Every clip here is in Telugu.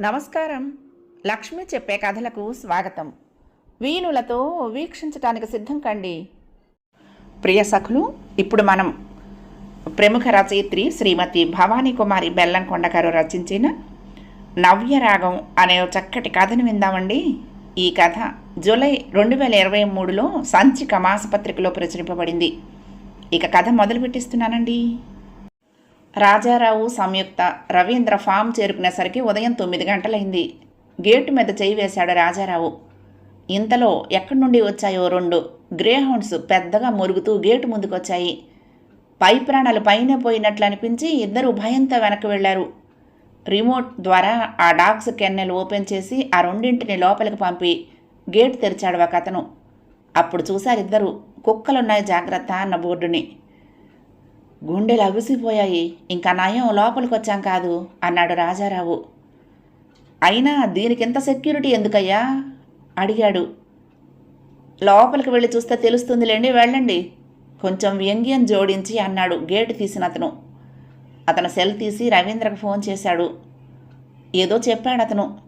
నమస్కారం. లక్ష్మి చెప్పే కథలకు స్వాగతం. వీణులతో వీక్షించటానికి సిద్ధం కండి. ప్రియ సఖులు ఇప్పుడు మనం ప్రముఖ రచయిత్రి శ్రీమతి భవానీ కుమారి బెల్లంకొండ గారు రచించిన నవ్యరాగం అనే చక్కటి కథను విందామండి. ఈ కథ జూలై రెండు వేల ఇరవై మూడులో సంచిక మాసపత్రికలో ప్రచురింపబడింది. ఇక కథ మొదలు పెట్టిస్తున్నానండి రాజారావు సంయుక్త రవీంద్ర ఫామ్ చేరుకునేసరికి ఉదయం తొమ్మిది గంటలైంది. గేటు మీద చేయి వేశాడు రాజారావు. ఇంతలో ఎక్కడి నుండి వచ్చాయో రెండు గ్రేహౌండ్స్ పెద్దగా మురుగుతూ గేటు ముందుకొచ్చాయి. పై ప్రాణాలు పైన పోయినట్లు అనిపించి ఇద్దరు భయంతో వెనక్కి వెళ్ళారు రిమోట్ ద్వారా ఆ డాగ్స్ కెన్నెల్ ఓపెన్ చేసి ఆ రెండింటిని లోపలికి పంపి గేట్ తెరిచాడు ఒక అతను. అప్పుడు చూశారు ఇద్దరు కుక్కలున్నాయి జాగ్రత్త అన్న బోర్డుని. గుండెలు అవిసిపోయాయి. ఇంకా నయం లోపలికి వచ్చాం కాదు అన్నాడు రాజారావు. అయినా దీనికింత సెక్యూరిటీ ఎందుకయ్యా? అడిగాడు. లోపలికి వెళ్ళి చూస్తే తెలుస్తుందిలేండి వెళ్ళండి. కొంచెం వ్యంగ్యం జోడించి అన్నాడు గేటు తీసిన అతను. అతను సెల్ తీసి రవీంద్రకు ఫోన్ చేశాడు. ఏదో చెప్పాడు అతను.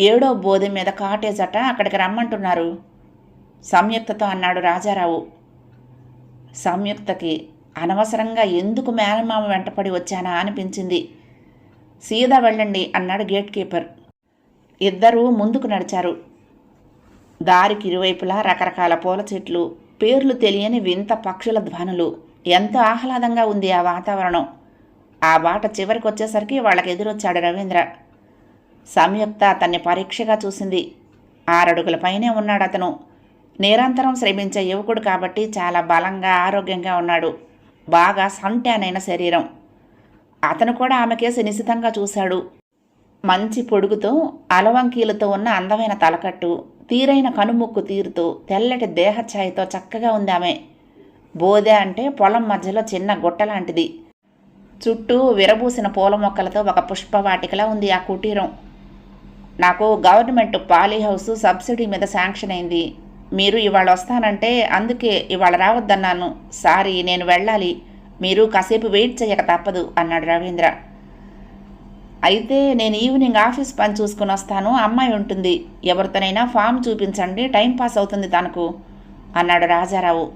ఏడో బోధి మీద కాటేజ్ అట అక్కడికి రమ్మంటున్నారు. సంయుక్తతో అన్నాడు రాజారావు. సంయుక్తకి అనవసరంగా ఎందుకు మేనమామ వెంటపడి వచ్చానా అనిపించింది. సీదా వెళ్ళండి అన్నాడు గేట్ కీపర్. ఇద్దరూ ముందుకు నడిచారు. దారికి ఇరువైపులా రకరకాల పూల చెట్లు పేర్లు తెలియని వింత పక్షుల ధ్వనులు. ఎంతో ఆహ్లాదంగా ఉంది ఆ వాతావరణం. ఆ బాట చివరికి వచ్చేసరికి వాళ్ళకి ఎదురొచ్చాడు రవీంద్ర. సంయుక్త అతన్ని పరీక్షగా చూసింది. ఆరడుగుల పైనే ఉన్నాడు అతను నిరంతరం శ్రమించే యువకుడు కాబట్టి చాలా బలంగా ఆరోగ్యంగా ఉన్నాడు. బాగా సంటానైన శరీరం. అతను కూడా ఆమెకేసి నిశితంగా చూశాడు. మంచి పొడుగుతో అలవంకీలతో ఉన్న అందమైన తలకట్టు తీరైన కనుముక్కు తీరుతూ తెల్లటి దేహఛాయతో చక్కగా ఉంది ఆమె. బోదె అంటే పొలం మధ్యలో చిన్న గుట్ట లాంటిది. చుట్టూ విరబూసిన పూల మొక్కలతో ఒక పుష్పవాటికలా ఉంది ఆ కుటీరం. నాకు గవర్నమెంట్ పాలీ హౌస్ సబ్సిడీ మీద శాంక్షన్ అయింది. మీరు ఇవాళ వస్తానంటే అందుకే ఇవాళ రావద్దన్నాను. సారీ నేను వెళ్ళాలి. మీరు కాసేపు వెయిట్ చేయక తప్పదు అన్నాడు రవీంద్ర. అయితే నేను ఈవినింగ్ ఆఫీస్ పని చూసుకుని వస్తాను. అమ్మాయి ఉంటుంది. ఎవరితోనైనా ఫామ్ చూపించండి టైం పాస్ అవుతుంది తనకు అన్నాడు రాజారావు.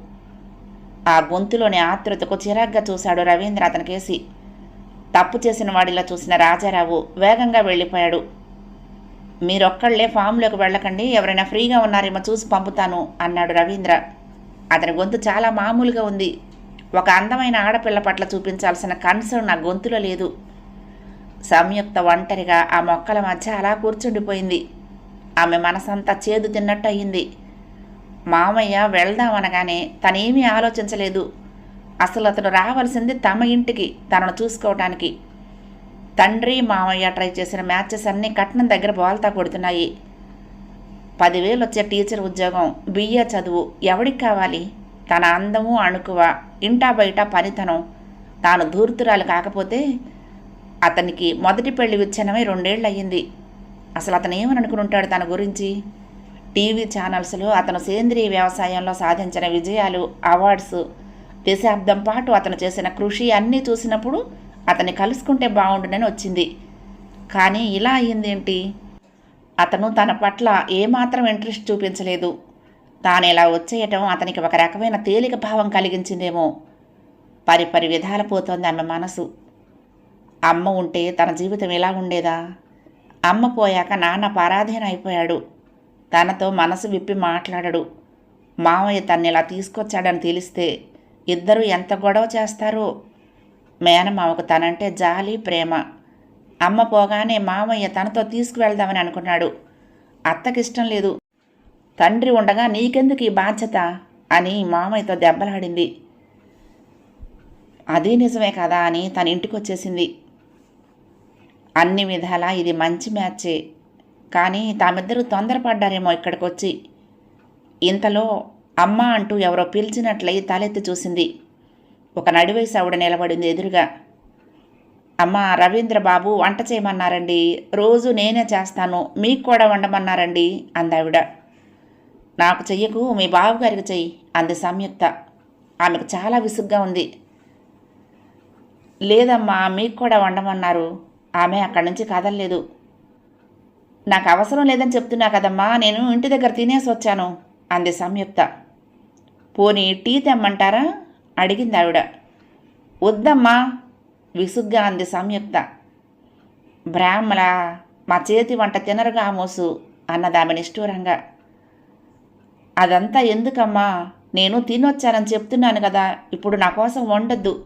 ఆ గొంతులోని ఆతృతకు చిరాగ్గా చూశాడు రవీంద్ర అతనికేసి తప్పు చేసిన వాడిలా చూసిన రాజారావు వేగంగా వెళ్ళిపోయాడు. మీరొక్కళ్ళే ఫామ్లోకి వెళ్ళకండి ఎవరైనా ఫ్రీగా ఉన్నారేమో చూసి పంపుతాను అన్నాడు రవీంద్ర. అతని గొంతు చాలా మామూలుగా ఉంది. ఒక అందమైన ఆడపిల్ల పట్ల చూపించాల్సిన కన్సర్న్ నా గొంతులో లేదు. సంయుక్త ఒంటరిగా ఆ మొక్కల మధ్య అలా కూర్చుండిపోయింది. ఆమె మనసంతా చేదు తిన్నట్టు అయింది మామయ్య వెళ్దామనగానే తనేమీ ఆలోచించలేదు. అసలు అతను రావాల్సింది తమ ఇంటికి తనను చూసుకోవటానికి. తండ్రి మామయ్య ట్రై చేసిన మ్యాచెస్ అన్నీ కట్నం దగ్గర బోల్తా కొడుతున్నాయి. పదివేలు వచ్చే టీచర్ ఉద్యోగం బిఏ చదువు ఎవడికి కావాలి? తన అందము అణుకువ ఇంటా బయట పనితనం. తాను ధూర్తురాలు కాకపోతే అతనికి మొదటి పెళ్ళి విచ్ఛిన్నమై రెండేళ్ళు అయ్యింది అసలు అతను ఏమని అనుకుని ఉంటాడు తన గురించి? టీవీ ఛానల్స్లో అతను సేంద్రీయ వ్యవసాయంలో సాధించిన విజయాలు అవార్డ్స్ దశాబ్దం పాటు అతను చేసిన కృషి అన్నీ చూసినప్పుడు అతన్ని కలుసుకుంటే బాగుండునని వచ్చింది. కానీ ఇలా అయ్యిందేంటి? అతను తన పట్ల ఏమాత్రం ఇంట్రెస్ట్ చూపించలేదు. తాను ఇలా వచ్చేయటం అతనికి ఒక రకమైన తేలిక భావం కలిగించిందేమో. పరిపరి విధాల పోతోంది ఆమె మనసు. అమ్మ ఉంటే తన జీవితం ఎలా ఉండేదా? అమ్మ పోయాక నాన్న పరాధీన అయిపోయాడు. తనతో మనసు విప్పి మాట్లాడడు. మావయ్య తన్ని ఇలా తీసుకొచ్చాడని తెలిస్తే ఇద్దరు ఎంత గొడవ చేస్తారో మేనమామకు తనంటే జాలి ప్రేమ. అమ్మ పోగానే మామయ్య తనతో తీసుకువెళ్దామని అనుకున్నాడు. అత్తకిష్టం లేదు. తండ్రి ఉండగా నీకెందుకు ఈ బాధ్యత? అని మామయ్యతో దెబ్బలాడింది. అదే నిజమే కదా అని తన ఇంటికి వచ్చేసింది అన్ని విధాలా ఇది మంచి మ్యాచే. కానీ తామిద్దరూ తొందరపడ్డారేమో ఇక్కడికి వచ్చి ఇంతలో అమ్మ అంటూ ఎవరో పిలిచినట్లయి తలెత్తి చూసింది. ఒక నడివయసు ఆవిడ నిలబడింది ఎదురుగా. అమ్మ రవీంద్ర బాబు వంట చేయమన్నారండి. రోజు నేనే చేస్తాను మీకు కూడా వండమన్నారండి అందావిడ. నాకు చెయ్యకు మీ బావగారికి చెయ్యి అంది సంయుక్త. ఆమెకు చాలా విసుగ్గా ఉంది. లేదమ్మా మీకు కూడా వండమన్నారు. ఆమె అక్కడి నుంచి కదలలేదు. నాకు అవసరం లేదని చెప్తున్నా కదమ్మా నేను ఇంటి దగ్గర తినేసి వచ్చాను అంది సంయుక్త. పోనీ టీ తెమ్మంటారా? అడిగింది ఆవిడ. వద్దమ్మా విసుగ్గా అంది సంయుక్త. బ్రాహ్మల మా చేతి వంట తినరుగా మోసు అన్నదామె నిష్ఠూరంగా. అదంతా ఎందుకమ్మా నేను తినొచ్చానని చెప్తున్నాను కదా ఇప్పుడు నా కోసం వండొద్దు.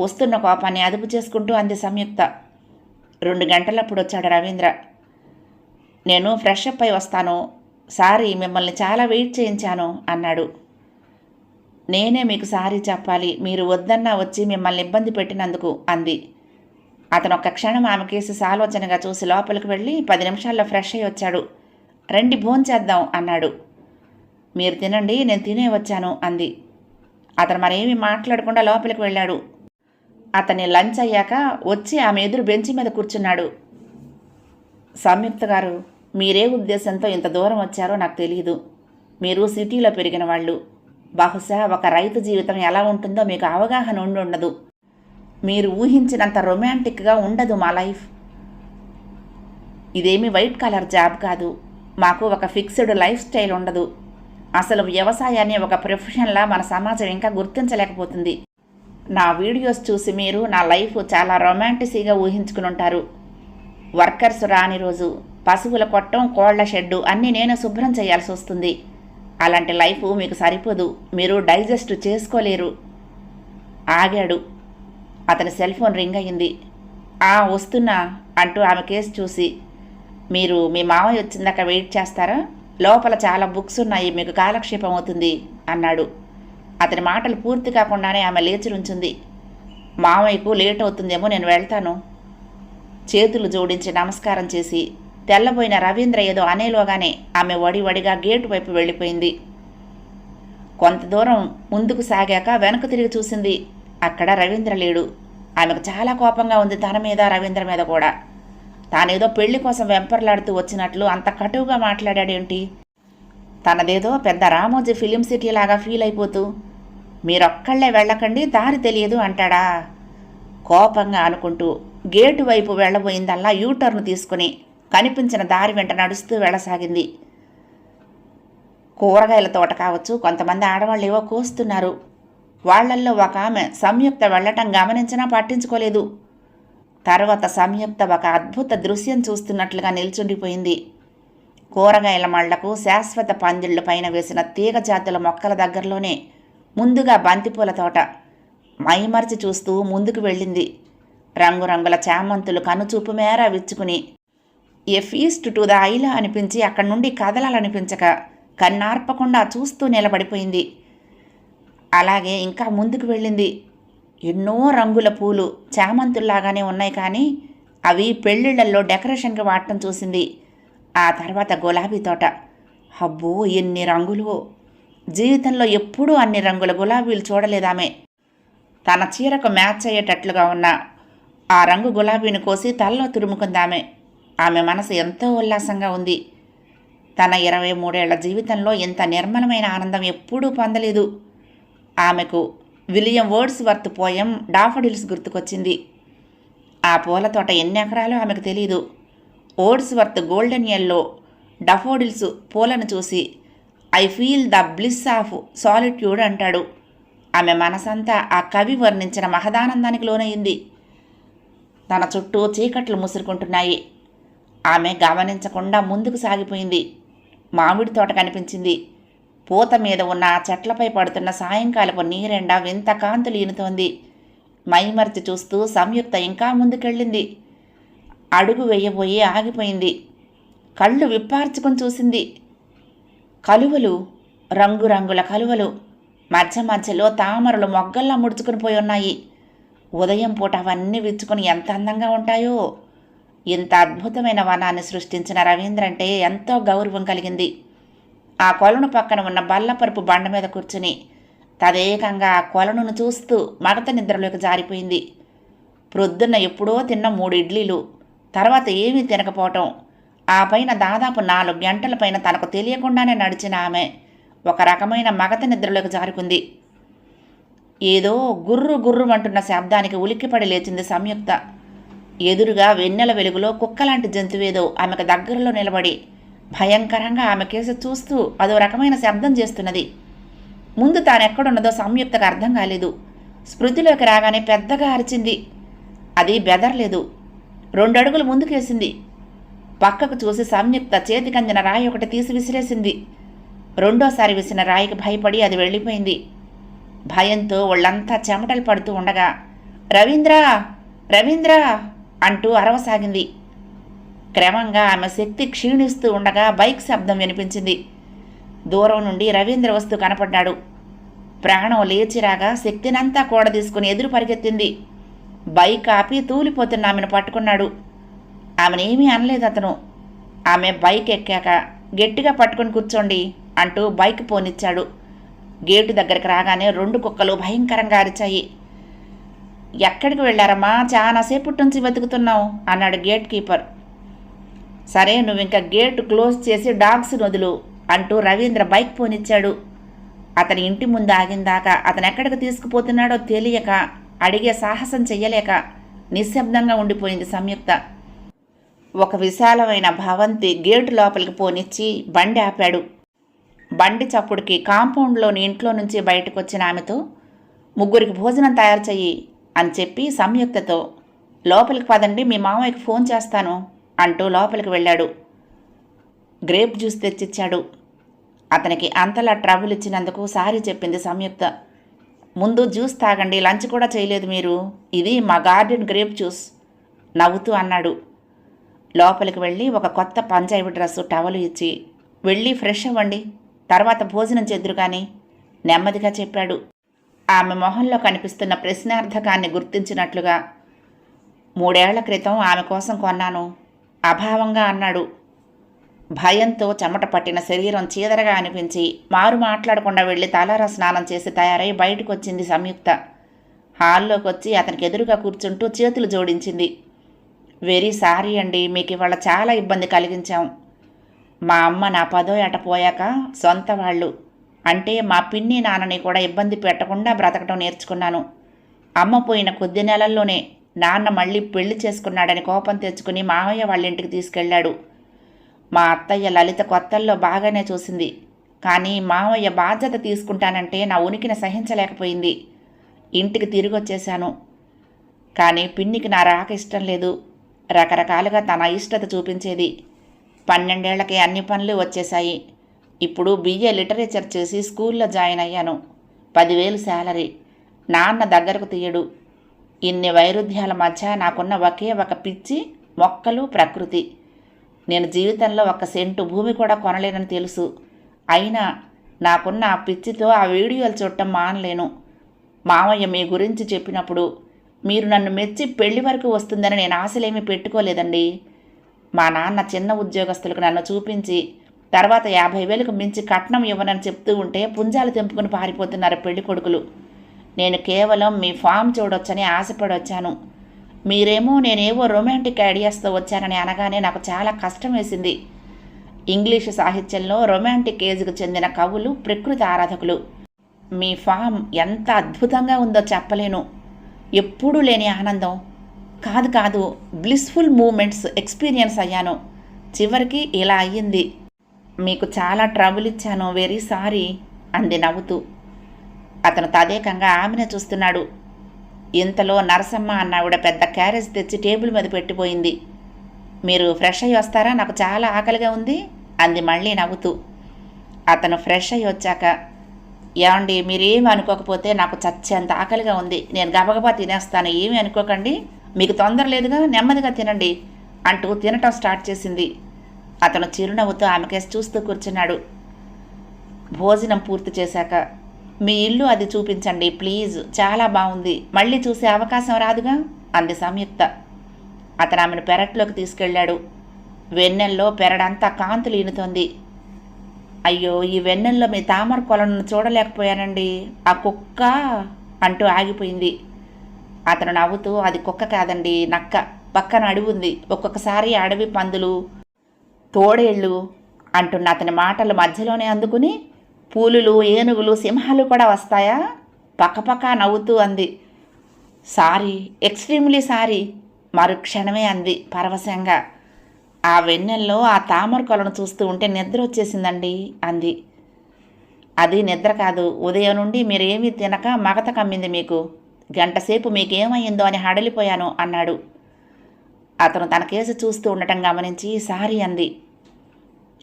వస్తున్న కోపాన్ని అదుపు చేసుకుంటూ అంది సంయుక్త. రెండు గంటలప్పుడు వచ్చాడు రవీంద్ర. నేను ఫ్రెష్ అప్ అయి వస్తాను. సారీ మిమ్మల్ని చాలా వెయిట్ చేయించాను అన్నాడు. నేనే మీకు సారీ చెప్పాలి. మీరు వద్దన్నా వచ్చి మిమ్మల్ని ఇబ్బంది పెట్టినందుకు అంది. అతను ఒక్క క్షణం ఆమె కేసు సాలోచనగా చూసి లోపలికి వెళ్ళి పది నిమిషాల్లో ఫ్రెష్ అయ్యి వచ్చాడు. రండి భోంచేద్దాం అన్నాడు. మీరు తినండి నేను తినే వచ్చాను అంది. అతను మరేమీ మాట్లాడకుండా లోపలికి వెళ్ళాడు. అతని లంచ్ అయ్యాక వచ్చి ఆమె ఎదురు బెంచి మీద కూర్చున్నాడు. సంయుక్త గారు మీరే ఉద్దేశంతో ఇంత దూరం వచ్చారో నాకు తెలియదు మీరు సిటీలో పెరిగిన వాళ్ళు. బహుశా ఒక రైతు జీవితం ఎలా ఉంటుందో మీకు అవగాహన ఉండి ఉండదు. మీరు ఊహించినంత రొమాంటిక్గా ఉండదు మా లైఫ్. ఇదేమి వైట్ కలర్ జాబ్ కాదు. మాకు ఒక ఫిక్స్డ్ లైఫ్ స్టైల్ ఉండదు. అసలు వ్యవసాయాన్ని ఒక ప్రొఫెషన్లా మన సమాజం ఇంకా గుర్తించలేకపోతుంది. నా వీడియోస్ చూసి మీరు నా లైఫ్ చాలా రొమాంటిసీగా ఊహించుకుని ఉంటారు. వర్కర్స్ రాని రోజు పశువుల కొట్టం కోళ్ళ షెడ్డు అన్నీ నేను శుభ్రం చేయాల్సి వస్తుంది. అలాంటి లైఫ్ మీకు సరిపోదు. మీరు డైజెస్ట్ చేసుకోలేరు. ఆగాడు. అతని సెల్ ఫోన్ రింగ్ అయింది ఆ వస్తున్నా అంటూ ఆమె కేసు చూసి మీరు మీ మామయ్య వచ్చిందాక వెయిట్ చేస్తారా? లోపల చాలా బుక్స్ ఉన్నాయి మీకు కాలక్షేపం అవుతుంది అన్నాడు. అతని మాటలు పూర్తి కాకుండానే ఆమె లేచి ఉంచింది మామయ్యకు లేట్ అవుతుందేమో నేను వెళ్తాను. చేతులు జోడించి నమస్కారం చేసి తెల్లబోయిన రవీంద్ర ఏదో అనేలోగానే ఆమె వడి వడిగా గేటు వైపు వెళ్ళిపోయింది. కొంత దూరం ముందుకు సాగాక వెనక్కు తిరిగి చూసింది అక్కడ రవీంద్ర లేడు. ఆమెకు చాలా కోపంగా ఉంది తన మీద రవీంద్ర మీద కూడా. తానేదో పెళ్ళి కోసం వెంపర్లాడుతూ వచ్చినట్లు అంత కటువుగా మాట్లాడాడేంటి? తనదేదో పెద్ద రామోజీ ఫిలిం సిటీ లాగా ఫీల్ అయిపోతూ మీరొక్కళ్ళే వెళ్ళకండి దారి తెలియదు అంటాడా? కోపంగా అనుకుంటూ గేటు వైపు వెళ్ళబోయిందల్లా యూటర్న్ తీసుకుని కనిపించిన దారి వెంట నడుస్తూ వెళ్ళసాగింది. కూరగాయల తోట కావచ్చు కొంతమంది ఆడవాళ్ళు ఏవో కోస్తున్నారు. వాళ్ళల్లో ఒక ఆమె సంయుక్త వెళ్ళటం గమనించినా పట్టించుకోలేదు. తర్వాత సంయుక్త ఒక అద్భుత దృశ్యం చూస్తున్నట్లుగా నిల్చుండిపోయింది. కూరగాయల మళ్ళకు శాశ్వత పందిళ్ళ పైన వేసిన తీగ జాతుల మొక్కల దగ్గరలోనే ముందుగా బంతిపూల తోట మైమర్చి చూస్తూ ముందుకు వెళ్ళింది. రంగురంగుల చామంతులు కనుచూపు మేర విచ్చుకుని ఎఫ్ ఫీస్ట్ టు ద ఐలా అనిపించి అక్కడి నుండి కదలాలనిపించక కన్నార్పకుండా చూస్తూ నిలబడిపోయింది. అలాగే ఇంకా ముందుకు వెళ్ళింది. ఎన్నో రంగుల పూలు చామంతుల్లాగానే ఉన్నాయి కానీ అవి పెళ్ళిళ్ళల్లో డెకరేషన్కి వాడటం చూసింది. ఆ తర్వాత గులాబీ తోట. అబ్బో ఎన్ని రంగులు! జీవితంలో ఎప్పుడూ అన్ని రంగుల గులాబీలు చూడలేదామే. తన చీరకు మ్యాచ్ అయ్యేటట్లుగా ఉన్న ఆ రంగు గులాబీని కోసి తలలో తురుముకుందామే. ఆమె మనసు ఎంతో ఉల్లాసంగా ఉంది. తన ఇరవై మూడేళ్ళ జీవితంలో ఇంత నిర్మలమైన ఆనందం ఎప్పుడూ పొందలేదు. ఆమెకు William Wordsworth poem daffodils గుర్తుకొచ్చింది. ఆ పూల తోట ఎన్ని ఎకరాలో ఆమెకు తెలియదు Wordsworth golden yellow daffodils పూలను చూసి I feel the bliss of solitude అంటాడు. ఆమె మనసంతా ఆ కవి వర్ణించిన మహదానందానికి లోనయ్యింది తన చుట్టూ చీకట్లు ముసురుకుంటున్నాయి. ఆమె గమనించకుండా ముందుకు సాగిపోయింది. మామిడి తోట కనిపించింది. పూత మీద ఉన్న ఆ చెట్లపై పడుతున్న సాయంకాలపు నీరెండ వింత కాంతులు ఈనుతోంది మైమర్చి చూస్తూ సంయుక్త ఇంకా ముందుకెళ్ళింది. అడుగు వేయబోయి ఆగిపోయింది. కళ్ళు విప్పార్చుకుని చూసింది. కలువలు రంగురంగుల కలువలు మధ్య మధ్యలో తామరలు మొగ్గల్లా ముడుచుకుని పోయి ఉన్నాయి. ఉదయం పూట అవన్నీ విచ్చుకొని ఎంత అందంగా ఉంటాయో! ఇంత అద్భుతమైన వనాన్ని సృష్టించిన రవీంద్ర అంటే ఎంతో గౌరవం కలిగింది. ఆ కొలను పక్కన ఉన్న బల్లపరుపు బండ మీద కూర్చుని తదేకంగా ఆ కొలనును చూస్తూ మగత నిద్రలోకి జారిపోయింది. ప్రొద్దున్న ఎప్పుడో తిన్న మూడు ఇడ్లీలు తర్వాత ఏమీ తినకపోవటం ఆ పైన దాదాపు నాలుగు గంటల పైన తనకు తెలియకుండానే నడిచిన ఆమె ఒక రకమైన మగత నిద్రలోకి జారుకుంది. ఏదో గుర్రు గుర్రు అంటున్న శబ్దానికి ఉలిక్కిపడి లేచింది సంయుక్త. ఎదురుగా వెన్నెల వెలుగులో కుక్కలాంటి జంతువేదో ఆమెకు దగ్గరలో నిలబడి భయంకరంగా ఆమె కేసు చూస్తూ అదో రకమైన శబ్దం చేస్తున్నది. ముందు తానెక్కడున్నదో సంయుక్తకు అర్థం కాలేదు. స్మృతిలోకి రాగానే పెద్దగా అరిచింది. అది బెదరలేదు. రెండు అడుగులు ముందుకేసింది. పక్కకు చూసి సంయుక్త చేతికందిన రాయి ఒకటి తీసి విసిరేసింది. రెండోసారి విసిన రాయికి భయపడి అది వెళ్ళిపోయింది. భయంతో వాళ్ళంతా చెమటలు పడుతూ ఉండగా రవీంద్ర! రవీంద్ర! అంటూ అరవసాగింది. క్రమంగా ఆమె శక్తి క్షీణిస్తూ ఉండగా బైక్ శబ్దం వినిపించింది. దూరం నుండి రవీంద్ర వస్తూ కనపడ్డాడు. ప్రాణం లేచిరాగా శక్తినంతా కూడ తీసుకుని ఎదురు పరిగెత్తింది. బైక్ ఆపి తూలిపోతున్న ఆమెను పట్టుకున్నాడు. ఆమెనేమీ అనలేదు అతను. ఆమె బైక్ ఎక్కాక గట్టిగా పట్టుకొని కూర్చోండి అంటూ బైక్ పోనిచ్చాడు. గేటు దగ్గరికి రాగానే రెండు కుక్కలు భయంకరంగా అరిచాయి. ఎక్కడికి వెళ్ళారమ్మా? చాలాసేపు నుంచి వెతుకుతున్నావు అన్నాడు గేట్ కీపర్. సరే నువ్వు ఇంకా గేట్ క్లోజ్ చేసి డాగ్స్ వదులు అంటూ రవీంద్ర బైక్ పోనిచ్చాడు. అతని ఇంటి ముందు ఆగిందాకా అతను ఎక్కడికి తీసుకుపోతున్నాడో తెలియక అడిగే సాహసం చెయ్యలేక నిశ్శబ్దంగా ఉండిపోయింది సంయుక్త. ఒక విశాలమైన భవంతి గేటు లోపలికి పోనిచ్చి బండి ఆపాడు. బండి చప్పుడుకి కాంపౌండ్లోని ఇంట్లో నుంచి బయటకు వచ్చిన ఆమెతో ముగ్గురికి భోజనం తయారు చెయ్యి అని చెప్పి సంయుక్తతో లోపలికి పదండి మీ మామయ్యకి ఫోన్ చేస్తాను అంటూ లోపలికి వెళ్ళాడు. గ్రేప్ జ్యూస్ తెచ్చిచ్చాడు. అతనికి అంతలా ట్రబుల్ ఇచ్చినందుకు సారీ చెప్పింది సంయుక్త ముందు జ్యూస్ తాగండి లంచ్ కూడా చేయలేదు మీరు. ఇది మా గార్డెన్ గ్రేప్ జ్యూస్ నవ్వుతూ అన్నాడు. లోపలికి వెళ్ళి ఒక కొత్త పంజాబీ డ్రెస్సు టవలు ఇచ్చి వెళ్ళి ఫ్రెష్ అవ్వండి తర్వాత భోజనం చేద్దురు కానీ నెమ్మదిగా చెప్పాడు. ఆమె మొహంలో కనిపిస్తున్న ప్రశ్నార్థకాన్ని గుర్తించినట్లుగా మూడేళ్ళ క్రితం ఆమె కోసం కొన్నాను అభావంగా అన్నాడు. భయంతో చెమట పట్టిన శరీరం చీదరగా అనిపించి మారు మాట్లాడకుండా వెళ్ళి తలారా స్నానం చేసి తయారై బయటకు వచ్చింది సంయుక్త. హాల్లోకి వచ్చి అతనికి ఎదురుగా కూర్చుంటూ చేతులు జోడించింది. వెరీ సారీ అండి మీకు ఇవాళ చాలా ఇబ్బంది కలిగించాం. మా అమ్మ నా పదో ఏట పోయాక సొంత వాళ్ళు అంటే మా పిన్ని నాన్నని కూడా ఇబ్బంది పెట్టకుండా బ్రతకటం నేర్చుకున్నాను. అమ్మ పోయిన కొద్ది నెలల్లోనే నాన్న మళ్ళీ పెళ్ళి చేసుకున్నాడని కోపం తెచ్చుకుని మామయ్య వాళ్ళ ఇంటికి తీసుకెళ్ళాడు. మా అత్తయ్య లలిత కొత్తల్లో బాగానే చూసింది. కానీ మామయ్య బాధ్యత తీసుకుంటానంటే నా ఉనికిని సహించలేకపోయింది. ఇంటికి తిరిగి వచ్చేశాను. కానీ పిన్నికి నా రాక ఇష్టం లేదు. రకరకాలుగా తన ఇష్టత చూపించేది. పన్నెండేళ్ళకి అన్ని పనులు వచ్చేశాయి. ఇప్పుడు బిఏ లిటరేచర్ చేసి స్కూల్లో జాయిన్ అయ్యాను. పదివేలు శాలరీ. నాన్న దగ్గరకు తీయడు. ఇన్ని వైరుధ్యాల మధ్య నాకున్న ఒకే ఒక పిచ్చి మొక్కలు ప్రకృతి. నేను జీవితంలో ఒక సెంటు భూమి కూడా కొనలేనని తెలుసు. అయినా నాకున్న ఆ పిచ్చితో ఆ వీడియోలు చూడటం మానలేను. మామయ్య మీ గురించి చెప్పినప్పుడు మీరు నన్ను మెచ్చి పెళ్ళి వరకు వస్తుందని నేను ఆశలేమీ పెట్టుకోలేదండి. మా నాన్న చిన్న ఉద్యోగస్తులకు నన్ను చూపించి తర్వాత యాభై వేలకు మించి కట్నం ఇవ్వనని చెప్తూ ఉంటే పుంజాలు తెంపుకుని పారిపోతున్నారు పెళ్ళి కొడుకులు. నేను కేవలం మీ ఫామ్ చూడొచ్చని ఆశపడి వచ్చాను మీరేమో నేనేవో రొమాంటిక్ ఐడియాస్తో వచ్చానని అనగానే నాకు చాలా కష్టం వేసింది. ఇంగ్లీషు సాహిత్యంలో రొమాంటిక్ ఏజ్కు చెందిన కవులు ప్రకృతి ఆరాధకులు. మీ ఫామ్ ఎంత అద్భుతంగా ఉందో చెప్పలేను. ఎప్పుడూ లేని ఆనందం. కాదు కాదు బ్లిస్ఫుల్ మూమెంట్స్ ఎక్స్పీరియన్స్ అయ్యాను. చివరికి ఇలా అయ్యింది. మీకు చాలా ట్రబుల్ ఇచ్చాను. వెరీ సారీ అంది నవ్వుతూ. అతను తదేకంగా ఆమెనే చూస్తున్నాడు. ఇంతలో నరసమ్మ అన్నావిడ పెద్ద క్యారేజ్ తెచ్చి టేబుల్ మీద పెట్టిపోయింది. మీరు ఫ్రెష్ అయ్యి వస్తారా? నాకు చాలా ఆకలిగా ఉంది అంది మళ్ళీ నవ్వుతూ. అతను ఫ్రెష్ అయ్యి వచ్చాక ఏమండి మీరేమి అనుకోకపోతే నాకు చచ్చేంత ఆకలిగా ఉంది. నేను గబగబా తినేస్తాను. ఏమీ అనుకోకండి. మీకు తొందర లేదుగా? నెమ్మదిగా తినండి అంటూ తినటం స్టార్ట్ చేసింది. అతను చిరునవ్వుతో ఆమెకేసి చూస్తూ కూర్చున్నాడు. భోజనం పూర్తి చేశాక మీ ఇల్లు అది చూపించండి ప్లీజ్. చాలా బాగుంది. మళ్ళీ చూసే అవకాశం రాదుగా? అంది సంయుక్త. అతను ఆమెను పెరట్లోకి తీసుకెళ్ళాడు. వెన్నెల్లో పెరడంతా కాంతులు ఈనుతోంది. అయ్యో ఈ వెన్నెల్లో మీ తామర కొలను చూడలేకపోయానండి. ఆ కుక్క అంటూ ఆగిపోయింది. అతను నవ్వుతూ అది కుక్క కాదండి నక్క. పక్కన అడవి ఉంది. ఒక్కొక్కసారి అడవి పందులు తోడేళ్ళు అంటున్న అతని మాటలు మధ్యలోనే అందుకుని పూలులు ఏనుగులు సింహాలు కూడా వస్తాయా? పక్కపక్క నవ్వుతూ అంది. సారీ ఎక్స్ట్రీమ్లీ సారీ మరుక్షణమే అంది పరవశంగా. ఆ వెన్నెల్లో ఆ తామర కొలను చూస్తూ ఉంటే నిద్ర వచ్చేసిందండి అంది. అది నిద్ర కాదు ఉదయం నుండి మీరేమీ తినక మగత కమ్మింది మీకు. గంటసేపు మీకేమైందో అని హడలిపోయాను అన్నాడు. అతను తన కేసు చూస్తూ ఉండటం గమనించి సారీ అంది.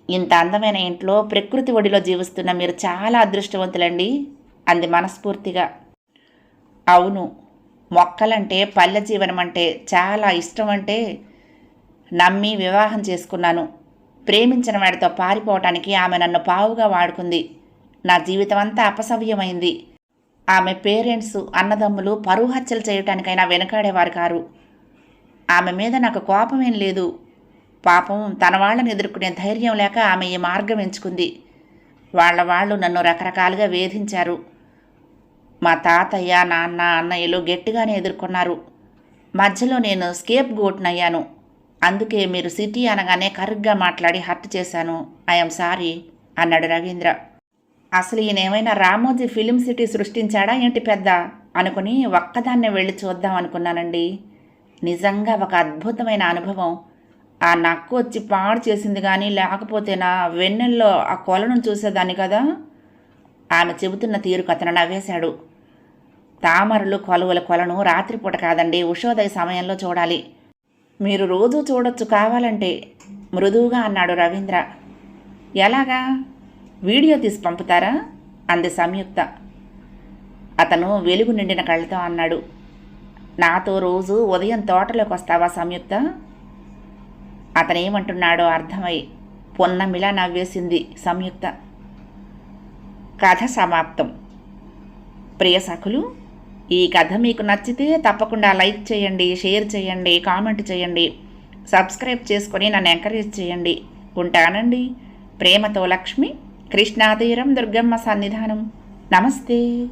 ఇంత అందమైన ఇంట్లో ప్రకృతి ఒడిలో జీవిస్తున్న మీరు చాలా అదృష్టవంతులండి అంది మనస్ఫూర్తిగా. అవును మొక్కలంటే పల్లె జీవనం అంటే చాలా ఇష్టం అంటే నమ్మి వివాహం చేసుకున్నాను. ప్రేమించిన వాడితో పారిపోవటానికి ఆమె నన్ను పావుగా వాడుకుంది. నా జీవితం అంతా అపసవ్యమైంది. ఆమె పేరెంట్స్ అన్నదమ్ములు పరువు హత్యలు చేయటానికైనా వెనకాడేవారు కారు. ఆమె మీద నాకు కోపమేం లేదు. పాపం తన వాళ్ళని ఎదుర్కొనే ధైర్యం లేక ఆమె ఈ మార్గం ఎంచుకుంది. వాళ్ళ వాళ్ళు నన్ను రకరకాలుగా వేధించారు. మా తాతయ్య నాన్న అన్నయ్యలు గట్టిగానే ఎదుర్కొన్నారు. మధ్యలో నేను స్కేప్ గోట్నయ్యాను అందుకే మీరు సిటీ అనగానే కరుగ్గా మాట్లాడి హర్ట్ చేశాను. ఐఎమ్ సారీ అన్నాడు రవీంద్ర. అసలు ఈయనేమైనా రామోజీ ఫిలిం సిటీ సృష్టించాడా ఏంటి పెద్ద? అనుకుని ఒక్కదాన్నే వెళ్ళి చూద్దాం అనుకున్నానండి. నిజంగా ఒక అద్భుతమైన అనుభవం. ఆ నక్కు వచ్చి పాడు చేసింది కానీ లేకపోతే నా వెన్నెల్లో ఆ కొలను చూసేదాన్ని కదా? ఆమె చెబుతున్న తీరుకు అతను నవ్వేశాడు. తామరలు కొలువల కొలను రాత్రిపూట కాదండి ఉషోదయ సమయంలో చూడాలి. మీరు రోజూ చూడొచ్చు కావాలంటే మృదువుగా అన్నాడు రవీంద్ర. ఎలాగా? వీడియో తీసి పంపుతారా? అంది సంయుక్త. అతను వెలుగు నిండిన కళ్ళతో అన్నాడు. నాతో రోజు ఉదయం తోటలోకి వస్తావా సంయుక్త? అతనేమంటున్నాడో అర్థమై పొన్నమిలా నవ్వేసింది సంయుక్త. కథ సమాప్తం. ప్రియ సఖులు ఈ కథ మీకు నచ్చితే తప్పకుండా లైక్ చేయండి షేర్ చేయండి కామెంట్ చేయండి. సబ్స్క్రైబ్ చేసుకొని నన్ను ఎంకరేజ్ చేయండి. ఉంటానండి. ప్రేమతో లక్ష్మి కృష్ణాతీరం దుర్గమ్మ సన్నిధానం. నమస్తే.